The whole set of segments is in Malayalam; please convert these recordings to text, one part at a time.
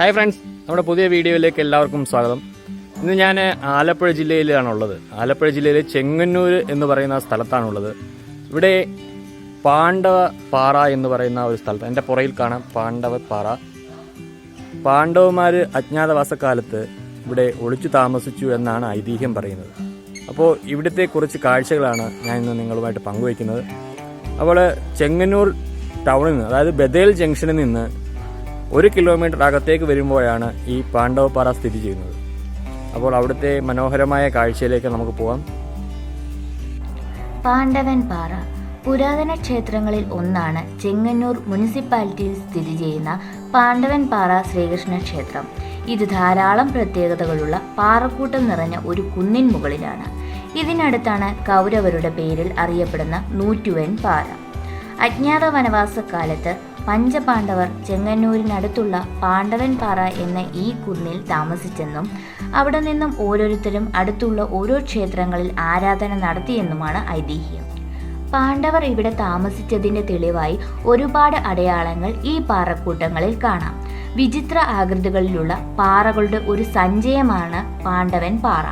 ഹായ് ഫ്രണ്ട്സ് നമ്മുടെ പുതിയ വീഡിയോയിലേക്ക് എല്ലാവർക്കും സ്വാഗതം. ഇന്ന് ഞാൻ ആലപ്പുഴ ജില്ലയിലാണുള്ളത്. ആലപ്പുഴ ജില്ലയിലെ ചെങ്ങന്നൂർ എന്ന് പറയുന്ന സ്ഥലത്താണുള്ളത്. ഇവിടെ പാണ്ഡവ പാറ എന്ന് പറയുന്ന ഒരു സ്ഥലത്ത് എന്റെ പുറയിൽ കാണാം പാണ്ഡവ പാറ പാണ്ഡവന്മാർ അജ്ഞാതവാസക്കാലത്ത് ഇവിടെ ഒളിച്ചു താമസിച്ചു എന്നാണ് ഐതിഹ്യം പറയുന്നത്. അപ്പോൾ ഇവിടുത്തെ കുറച്ച് കാഴ്ചകളാണ് ഞാൻ ഇന്ന് നിങ്ങളുമായിട്ട് പങ്കുവയ്ക്കുന്നത്. അപ്പോൾ ചെങ്ങന്നൂർ ടൗണിൽ നിന്ന് അതായത് ബദേൽ ജംഗ്ഷനിൽ നിന്ന് ഒരു കിലോമീറ്റർ അകത്തേക്ക് വരുമ്പോഴാണ് ഈ പാണ്ഡവപ്പാറ സ്ഥിതി ചെയ്യുന്നത്. അപ്പോൾ അവിടുത്തെ മനോഹരമായ കാഴ്ചയിലേക്ക് നമുക്ക് പോകാം പാണ്ഡവൻ പാറ പുരാതന ക്ഷേത്രങ്ങളിൽ ഒന്നാണ് ചെങ്ങന്നൂർ മുനിസിപ്പാലിറ്റിയിൽ സ്ഥിതി ചെയ്യുന്ന പാണ്ഡവൻ പാറ ശ്രീകൃഷ്ണ ക്ഷേത്രം. ഇത് ധാരാളം പ്രത്യേകതകളുള്ള പാറക്കൂട്ടം നിറഞ്ഞ ഒരു കുന്നിൻ മുകളിലാണ്. ഇതിനടുത്താണ് കൗരവരുടെ പേരിൽ അറിയപ്പെടുന്ന നൂറ്റുവൻ പാറ. അജ്ഞാത വനവാസക്കാലത്ത് പഞ്ചപാണ്ഡവർ ചെങ്ങന്നൂരിനടുത്തുള്ള പാണ്ഡവൻ പാറ എന്ന ഈ കുന്നിൽ താമസിച്ചെന്നും അവിടെ നിന്നും ഓരോരുത്തരും അടുത്തുള്ള ഓരോ ക്ഷേത്രങ്ങളിൽ ആരാധന നടത്തിയെന്നുമാണ് ഐതിഹ്യം. പാണ്ഡവർ ഇവിടെ താമസിച്ചതിന്റെ തെളിവായി ഒരുപാട് അടയാളങ്ങൾ ഈ പാറക്കൂട്ടങ്ങളിൽ കാണാം. വിചിത്ര ആകൃതികളിലുള്ള പാറകളുടെ ഒരു സഞ്ചയമാണ് പാണ്ഡവൻ പാറ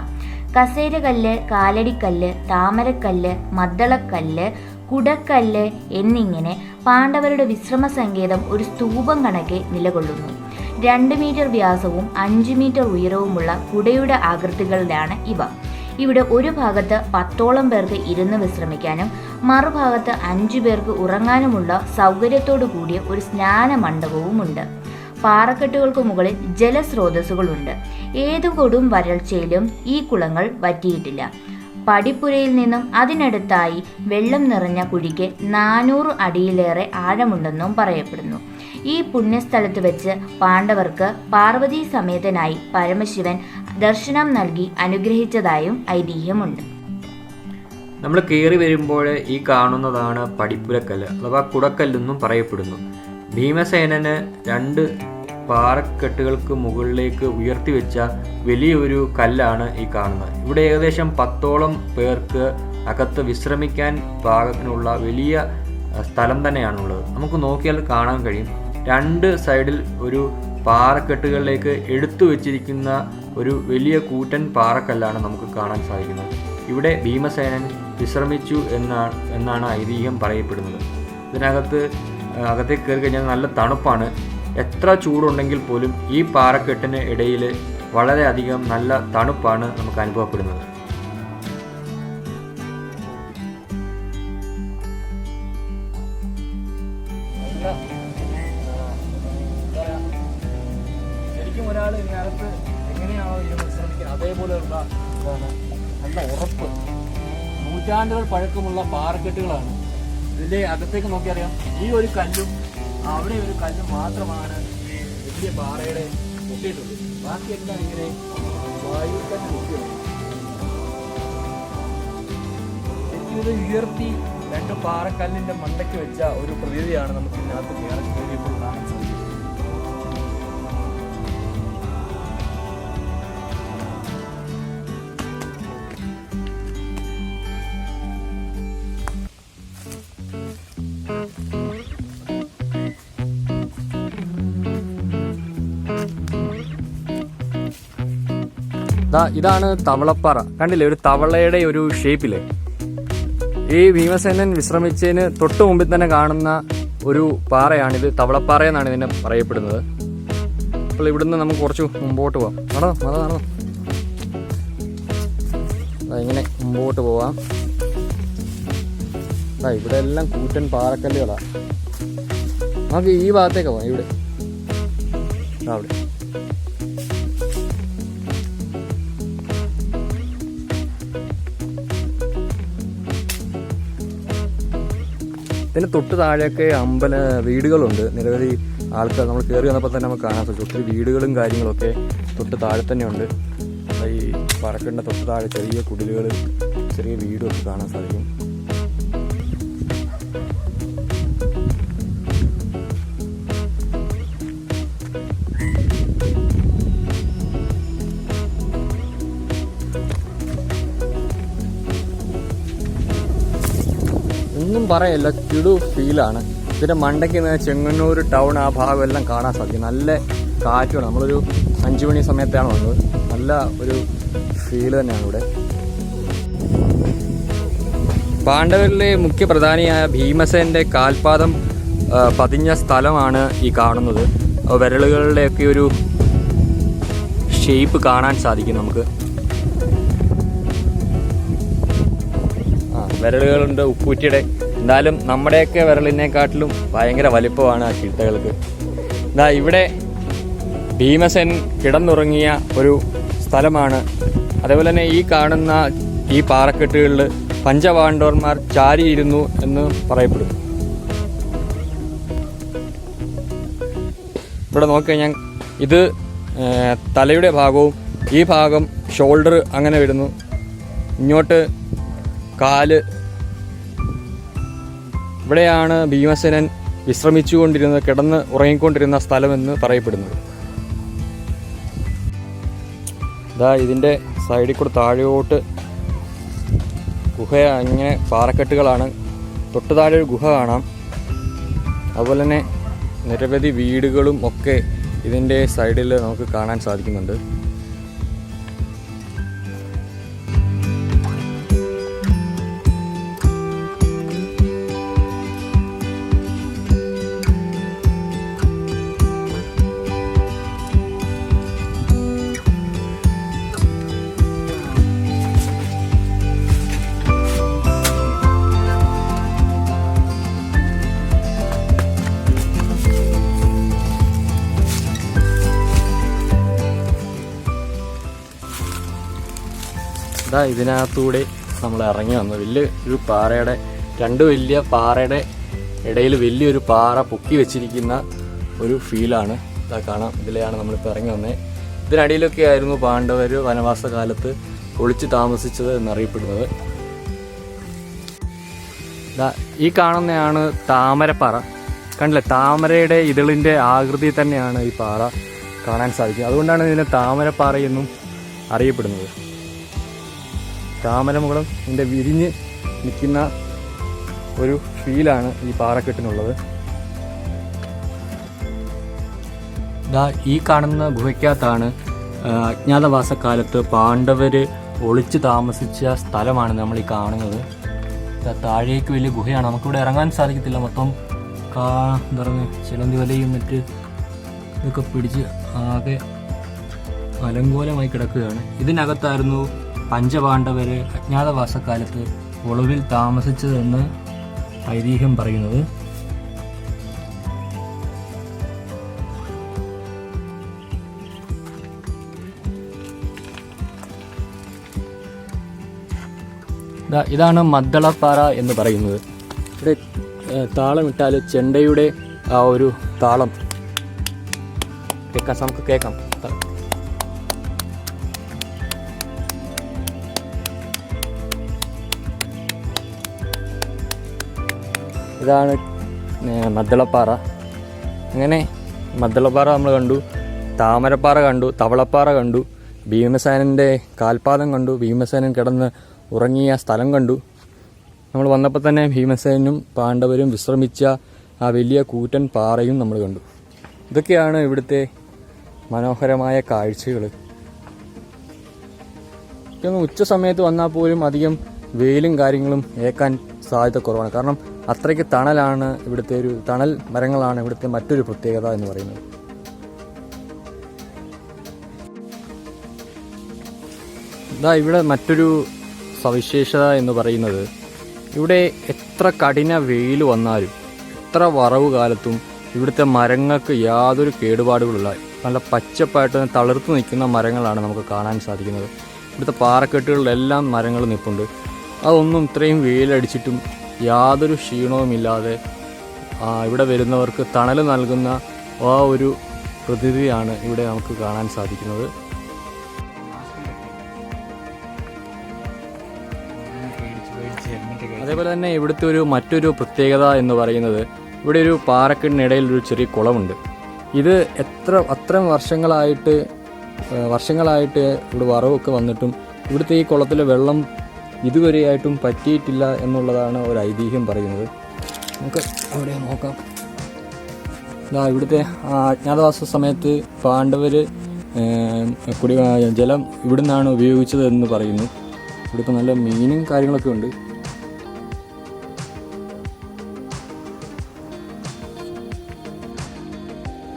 കസേരകല്ല് കാലടിക്കല്ല് താമരക്കല്ല് മദ്ദളക്കല്ല് കുടക്കല്ല് എന്നിങ്ങനെ പാണ്ഡവരുടെ വിശ്രമ സങ്കേതം ഒരു സ്തൂപം കണക്കെ നിലകൊള്ളുന്നു. രണ്ട് മീറ്റർ വ്യാസവും അഞ്ച് മീറ്റർ ഉയരവുമുള്ള കുടയുടെ ആകൃതികളിലാണ് ഇവ. ഇവിടെ ഒരു ഭാഗത്ത് പത്തോളം പേർക്ക് ഇരുന്ന് വിശ്രമിക്കാനും മറുഭാഗത്ത് അഞ്ചു പേർക്ക് ഉറങ്ങാനുമുള്ള സൗകര്യത്തോടു കൂടിയ ഒരു സ്നാന മണ്ഡപവുമുണ്ട് പാറക്കെട്ടുകൾക്ക് മുകളിൽ ജലസ്രോതസ്സുകളുണ്ട്. ഏതു കൊടും വരൾച്ചയിലും ഈ കുളങ്ങൾ വറ്റിയിട്ടില്ല. പടിപ്പുരയിൽ നിന്നും അതിനടുത്തായി വെള്ളം നിറഞ്ഞ കുഴിക്ക് നാനൂറ് അടിയിലേറെ ആഴമുണ്ടെന്നും പറയപ്പെടുന്നു. ഈ പുണ്യസ്ഥലത്ത് വെച്ച് പാണ്ഡവർക്ക് പാർവതി സമേതനായി പരമശിവൻ ദർശനം നൽകി അനുഗ്രഹിച്ചതായും ഐതിഹ്യമുണ്ട്. നമ്മൾ കയറി വരുമ്പോൾ ഈ കാണുന്നതാണ് പടിപ്പുരക്കല്ല് അഥവാ കുടക്കല്ലെന്നും പറയപ്പെടുന്നു. ഭീമസേനന് രണ്ട് പാറക്കെട്ടുകൾക്ക് മുകളിലേക്ക് ഉയർത്തി വെച്ച വലിയൊരു കല്ലാണ് ഈ കാണുന്നത്. ഇവിടെ ഏകദേശം പത്തോളം പേർക്ക് അകത്ത് വിശ്രമിക്കാൻ പാകത്തിനുള്ള വലിയ സ്ഥലം തന്നെയാണുള്ളത്. നമുക്ക് നോക്കിയാൽ കാണാൻ കഴിയും. രണ്ട് സൈഡിൽ ഒരു പാറക്കെട്ടുകളിലേക്ക് എടുത്തു വെച്ചിരിക്കുന്ന ഒരു വലിയ കൂറ്റൻ പാറക്കല്ലാണ് നമുക്ക് കാണാൻ സാധിക്കുന്നത്. ഇവിടെ ഭീമസേനൻ വിശ്രമിച്ചു എന്നാണ് എന്നാണ് ഐതിഹ്യം പറയപ്പെടുന്നത്. ഇതിനകത്ത് അകത്തേക്ക് കയറി കഴിഞ്ഞാൽ നല്ല തണുപ്പാണ്. എത്ര ചൂടുണ്ടെങ്കിൽ പോലും ഈ പാറക്കെട്ടിന് ഇടയിൽ വളരെയധികം നല്ല തണുപ്പാണ് നമുക്ക് അനുഭവപ്പെടുന്നത്. ശരിക്കും ഇതിനെ നല്ല ഉറപ്പ്. നൂറ്റാണ്ടുകൾ പഴക്കമുള്ള പാറക്കെട്ടുകളാണ്. ഇതിന്റെ അകത്തേക്ക് നോക്കിയറിയാം. ഈ ഒരു കല്ലും അവിടെ ഒരു കല്ല് മാത്രമാണ് ഈ വലിയ പാറയുടെ മുട്ടിയിട്ടുള്ളത് ബാക്കിയെല്ലാം ഇങ്ങനെ വായു തന്നെ മുട്ടിയുള്ളത് ഉയർത്തി രണ്ട് പാറക്കല്ലിന്റെ മണ്ടയ്ക്ക് വെച്ച ഒരു പ്രതീതിയാണ് നമുക്ക് ഇതിനകത്ത് കയറിയപ്പോൾ ദാ ഇതാണ് തവളപ്പാറ. കണ്ടില്ലേ ഒരു തവളയുടെ ഒരു ഷേപ്പിൽ. ഈ ഭീമസേനൻ വിശ്രമിച്ചതിന് തൊട്ട് മുമ്പിൽ തന്നെ കാണുന്ന ഒരു പാറയാണിത്. തവളപ്പാറ എന്നാണ് ഇതിനെ പറയപ്പെടുന്നത്. അപ്പോൾ ഇവിടുന്ന് നമുക്ക് കുറച്ച് മുമ്പോട്ട് പോവാം. നടന്നോ നടന്നോ നടന്നോ. ഇങ്ങനെ മുമ്പോട്ട് പോവാം. ആ ഇവിടെ എല്ലാം കൂറ്റൻ പാറക്കല്ലുകളാണ് നമുക്ക് ഈ ഭാഗത്തേക്ക് പോവാം ഇവിടെ. അവിടെ. ഇതിന് തൊട്ട് താഴെയൊക്കെ അമ്പല വീടുകളുണ്ട്. നിരവധി ആൾക്കാർ നമ്മൾ കയറി വന്നപ്പോൾ തന്നെ നമുക്ക് കാണാൻ സാധിച്ചു. ഒത്തിരി വീടുകളും കാര്യങ്ങളൊക്കെ തൊട്ട് താഴെ തന്നെയുണ്ട്. ഈ പറക്കേണ്ട തൊട്ട് താഴെ ചെറിയ കുടിലുകൾ ചെറിയ വീടും ഒക്കെ കാണാൻ സാധിക്കും. ഒന്നും പറയല്ല കിടു ഫീലാണ് ഇതിന്റെ മണ്ടയ്ക്ക് നിന്ന് ചെങ്ങന്നൂർ ടൗൺ ആ ഭാഗം എല്ലാം കാണാൻ സാധിക്കും. നല്ല കാറ്റുമാണ്. നമ്മളൊരു അഞ്ചു മണി സമയത്താണ് വന്നത്. നല്ല ഒരു ഫീൽ തന്നെയാണ് ഇവിടെ. പാണ്ഡവരിലെ മുഖ്യ പ്രധാനിയായ ഭീമസേന്റെ കാൽപാദം പതിഞ്ഞ സ്ഥലമാണ് ഈ കാണുന്നത്. വിരലുകളുടെയൊക്കെ ഒരു ഷേപ്പ് കാണാൻ സാധിക്കും നമുക്ക്. ആ വിരലുകളുണ്ട്. ഉപ്പൂറ്റിയുടെ എന്തായാലും നമ്മുടെയൊക്കെ വിരലിനെക്കാട്ടിലും ഭയങ്കര വലിപ്പമാണ് ആ ചിട്ടകൾക്ക്. ഇതാ ഇവിടെ ഭീമസേൻ കിടന്നുറങ്ങിയ ഒരു സ്ഥലമാണ്. അതേപോലെ തന്നെ ഈ കാണുന്ന ഈ പാറക്കെട്ടുകളിൽ പഞ്ചപാണ്ഡവന്മാർ ചാരിയിരുന്നു എന്ന് പറയപ്പെടും. ഇവിടെ നോക്കിക്കഴിഞ്ഞാൽ ഇത് തലയുടെ ഭാഗവും ഈ ഭാഗം ഷോൾഡർ അങ്ങനെ വരുന്നു. ഇങ്ങോട്ട് കാൽ ഇവിടെയാണ് ഭീമസേനൻ വിശ്രമിച്ചുകൊണ്ടിരുന്ന കിടന്ന് ഉറങ്ങിക്കൊണ്ടിരുന്ന സ്ഥലമെന്ന് പറയപ്പെടുന്നത്. ഇതാ ഇതിന്റെ സൈഡിൽ കൂടെ താഴോട്ട് ഗുഹ ഇങ്ങനെ പാറക്കെട്ടുകളാണ്. തൊട്ട് താഴെ ഒരു ഗുഹ കാണാം. അതുപോലെ തന്നെ നിരവധി വീടുകളും ഒക്കെ ഇതിന്റെ സൈഡിൽ നമുക്ക് കാണാൻ സാധിക്കുന്നുണ്ട്. ഇതാ ഇതിനകത്തൂടെ നമ്മൾ ഇറങ്ങി വന്നു. വലിയ ഒരു പാറയുടെ രണ്ട് വലിയ പാറയുടെ ഇടയിൽ വലിയൊരു പാറ പൊക്കി വെച്ചിരിക്കുന്ന ഒരു ഫീലാണ് ഇതാ കാണാം. ഇതിലെയാണ് നമ്മളിപ്പോൾ ഇറങ്ങി വന്നത് ഇതിനടിയിലൊക്കെ ആയിരുന്നു പാണ്ഡവർ വനവാസ കാലത്ത് ഒളിച്ചു താമസിച്ചത് എന്നറിയപ്പെടുന്നത്. ഈ കാണുന്നതാണ് താമരപ്പാറ. കണ്ടില്ലേ? താമരയുടെ ഇതളിന്റെ ആകൃതി തന്നെയാണ് ഈ പാറ കാണാൻ സാധിക്കുക അതുകൊണ്ടാണ് ഇതിനെ താമരപ്പാറയെന്നും അറിയപ്പെടുന്നത്. താമരമുകളും ഇതിന്റെ വിരിഞ്ഞ് നിൽക്കുന്ന ഒരു ഫീലാണ് ഈ പാറക്കെട്ടിനുള്ളത്. ദാ ഈ കാണുന്ന ഗുഹയ്ക്കകത്താണ് അജ്ഞാതവാസക്കാലത്ത് പാണ്ഡവർ ഒളിച്ച് താമസിച്ച സ്ഥലമാണ് നമ്മൾ ഈ കാണുന്നത്. താഴേക്ക് വലിയ ഗുഹയാണ്. നമുക്കിവിടെ ഇറങ്ങാൻ സാധിക്കത്തില്ല. മൊത്തം കാ എന്താ പറയുക ചിലന്തി വലയും മറ്റ് ഇതൊക്കെ പിടിച്ച് ആകെ അലങ്കോലമായി കിടക്കുകയാണ്. ഇതിനകത്തായിരുന്നു പഞ്ചപാണ്ഡവര് അജ്ഞാതവാസക്കാലത്ത് ഒളിവിൽ താമസിച്ചതെന്ന് ഐതിഹ്യം പറയുന്നത്. ഇതാണ് മദ്ദളപ്പാറ എന്ന് പറയുന്നത്. ഇവിടെ താളമിട്ടാൽ ചെണ്ടയുടെ ആ ഒരു താളം കേൾക്കാം നമുക്ക് കേൾക്കാം. ഇതാണ് മദ്ദളപ്പാറ. അങ്ങനെ മദ്ദളപ്പാറ നമ്മൾ കണ്ടു താമരപ്പാറ കണ്ടു തവളപ്പാറ കണ്ടു ഭീമസേനന്റെ കാൽപാദം കണ്ടു ഭീമസേനൻ കിടന്ന് ഉറങ്ങിയ സ്ഥലം കണ്ടു. നമ്മൾ വന്നപ്പോൾ തന്നെ ഭീമസേനും പാണ്ഡവരും വിശ്രമിച്ച ആ വലിയ കൂറ്റൻ പാറയും നമ്മൾ കണ്ടു. ഇതൊക്കെയാണ് ഇവിടുത്തെ മനോഹരമായ കാഴ്ചകൾ ഉച്ച സമയത്ത് വന്നാൽ പോലും അധികം വെയിലും കാര്യങ്ങളും ഏക്കാൻ സാധ്യത കുറവാണ്. കാരണം അത്രയ്ക്ക് തണലാണ് ഇവിടുത്തെ ഒരു തണൽ മരങ്ങളാണ് ഇവിടുത്തെ മറ്റൊരു പ്രത്യേകത എന്ന് പറയുന്നത്. ഇതാ ഇവിടെ മറ്റൊരു സവിശേഷത എന്ന് പറയുന്നത് ഇവിടെ എത്ര കഠിന വെയിൽ വന്നാലും എത്ര വറവ് കാലത്തും ഇവിടുത്തെ മരങ്ങൾക്ക് യാതൊരു കേടുപാടുകളുള്ള നല്ല പച്ചപ്പായിട്ട് തളിർത്ത് നിൽക്കുന്ന മരങ്ങളാണ് നമുക്ക് കാണാൻ സാധിക്കുന്നത്. ഇവിടുത്തെ പാറക്കെട്ടുകളിലെല്ലാം മരങ്ങൾ നിൽപ്പുണ്ട്. അതൊന്നും ഇത്രയും വെയിലടിച്ചിട്ടും യാതൊരു ക്ഷീണവുമില്ലാതെ ഇവിടെ വരുന്നവർക്ക് തണൽ നൽകുന്ന ആ ഒരു പ്രതിഥിയാണ് ഇവിടെ നമുക്ക് കാണാൻ സാധിക്കുന്നത്. അതേപോലെ തന്നെ ഇവിടുത്തെ ഒരു മറ്റൊരു പ്രത്യേകത എന്ന് പറയുന്നത് ഇവിടെ ഒരു പാറക്കെട്ടിനിടയിൽ ഒരു ചെറിയ കുളമുണ്ട്. ഇത് എത്ര അത്ര വർഷങ്ങളായിട്ട് വർഷങ്ങളായിട്ട് ഇവിടെ വറവൊക്കെ വന്നിട്ടും ഇവിടുത്തെ ഈ കുളത്തിലെ വെള്ളം ഇതുവരെയായിട്ടും പറ്റിയിട്ടില്ല എന്നുള്ളതാണ് ഒരു ഐതിഹ്യം പറയുന്നത്. നമുക്ക് അവിടെ നോക്കാം. ഇതാ ഇവിടുത്തെ അജ്ഞാതവാസ സമയത്ത് പാണ്ഡവർ കുടി ജലം ഇവിടുന്നാണ് ഉപയോഗിച്ചത് എന്ന് പറയുന്നു. ഇവിടുത്തെ നല്ല മീനും കാര്യങ്ങളൊക്കെ ഉണ്ട്.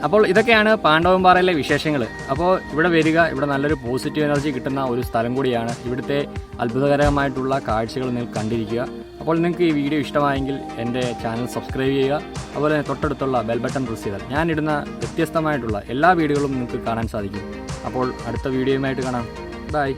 അപ്പോൾ ഇതൊക്കെയാണ് പാണ്ഡവൻപാറയിലെ വിശേഷങ്ങൾ. അപ്പോൾ ഇവിടെ വരിക ഇവിടെ നല്ലൊരു പോസിറ്റീവ് എനർജി കിട്ടുന്ന ഒരു സ്ഥലം കൂടിയാണ് ഇവിടുത്തെ അത്ഭുതകരമായിട്ടുള്ള കാഴ്ചകൾ നിങ്ങൾ കണ്ടിരിക്കുക. അപ്പോൾ നിങ്ങൾക്ക് ഈ വീഡിയോ ഇഷ്ടമായെങ്കിൽ എന്റെ ചാനൽ സബ്സ്ക്രൈബ് ചെയ്യുക. അതുപോലെ തന്നെ തൊട്ടടുത്തുള്ള ബെൽ ബട്ടൺ പ്രസ് ചെയ്താൽ ഞാനിടുന്ന വ്യത്യസ്തമായിട്ടുള്ള എല്ലാ വീഡിയോകളും നിങ്ങൾക്ക് കാണാൻ സാധിക്കും. അപ്പോൾ അടുത്ത വീഡിയോയുമായിട്ട് കാണാം. ബൈ